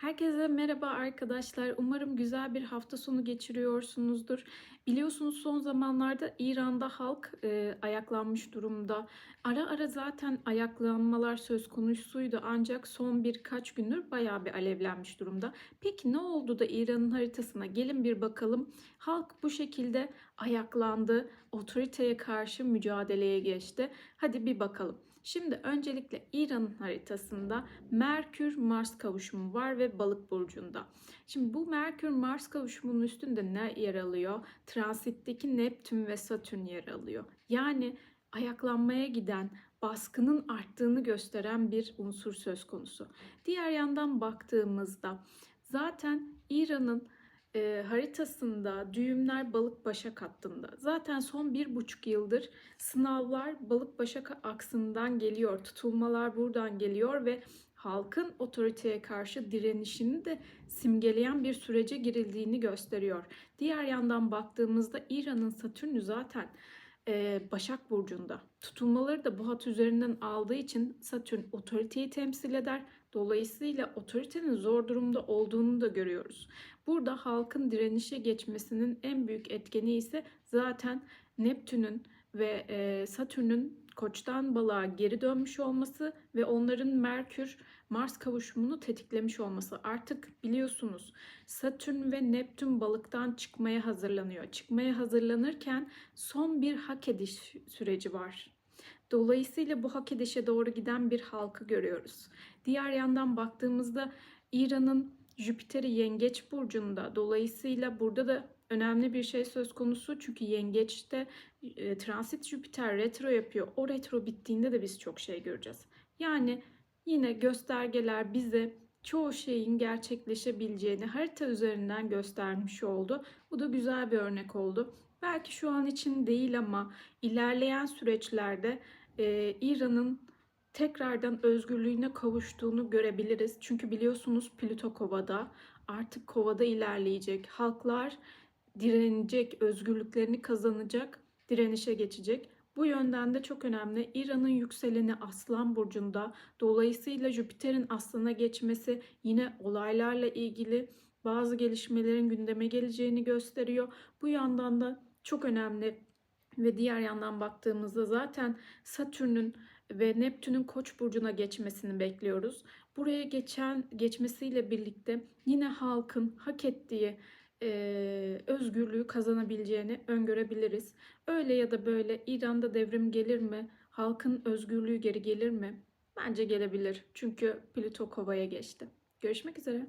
Herkese merhaba arkadaşlar. Umarım güzel bir hafta sonu geçiriyorsunuzdur. Biliyorsunuz son zamanlarda İran'da halk e, ayaklanmış durumda. Ara ara zaten ayaklanmalar söz konusuydu ancak son birkaç gündür bayağı bir alevlenmiş durumda. Peki ne oldu da İran'ın haritasına gelin bir bakalım. Halk bu şekilde ayaklandı, otoriteye karşı mücadeleye geçti. Hadi bir bakalım. Şimdi öncelikle İran'ın haritasında Merkür-Mars kavuşumu var ve Balık burcunda. Şimdi bu Merkür-Mars kavuşumunun üstünde ne yer alıyor? Transitteki Neptün ve Satürn yer alıyor. Yani ayaklanmaya giden, baskının arttığını gösteren bir unsur söz konusu. Diğer yandan baktığımızda zaten İran'ın e, haritasında düğümler balık başak hattında. Zaten son bir buçuk yıldır sınavlar balık başak aksından geliyor. Tutulmalar buradan geliyor ve halkın otoriteye karşı direnişini de simgeleyen bir sürece girildiğini gösteriyor. Diğer yandan baktığımızda İran'ın Satürn'ü zaten e, Başak Burcu'nda. Tutulmaları da bu hat üzerinden aldığı için Satürn otoriteyi temsil eder. Dolayısıyla otoritenin zor durumda olduğunu da görüyoruz. Burada halkın direnişe geçmesinin en büyük etkeni ise zaten Neptün'ün ve e, Satürn'ün Koç'tan balığa geri dönmüş olması ve onların Merkür Mars kavuşumunu tetiklemiş olması. Artık biliyorsunuz Satürn ve Neptün balıktan çıkmaya hazırlanıyor. Çıkmaya hazırlanırken son bir hak ediş süreci var. Dolayısıyla bu hak edişe doğru giden bir halkı görüyoruz. Diğer yandan baktığımızda İran'ın Jüpiter'i Yengeç burcunda. Dolayısıyla burada da önemli bir şey söz konusu. Çünkü Yengeç'te e, transit Jüpiter retro yapıyor. O retro bittiğinde de biz çok şey göreceğiz. Yani yine göstergeler bize çoğu şeyin gerçekleşebileceğini harita üzerinden göstermiş oldu. Bu da güzel bir örnek oldu. Belki şu an için değil ama ilerleyen süreçlerde e, İran'ın tekrardan özgürlüğüne kavuştuğunu görebiliriz. Çünkü biliyorsunuz Plüto Kova'da artık Kova'da ilerleyecek. Halklar direnecek, özgürlüklerini kazanacak, direnişe geçecek. Bu yönden de çok önemli. İran'ın yükseleni Aslan burcunda. Dolayısıyla Jüpiter'in Aslan'a geçmesi yine olaylarla ilgili bazı gelişmelerin gündeme geleceğini gösteriyor. Bu yandan da çok önemli ve diğer yandan baktığımızda zaten Satürn'ün ve Neptün'ün Koç burcuna geçmesini bekliyoruz. Buraya geçen geçmesiyle birlikte yine halkın hak ettiği e, özgürlüğü kazanabileceğini öngörebiliriz. Öyle ya da böyle İran'da devrim gelir mi? Halkın özgürlüğü geri gelir mi? Bence gelebilir. Çünkü Plüto Kova'ya geçti. Görüşmek üzere.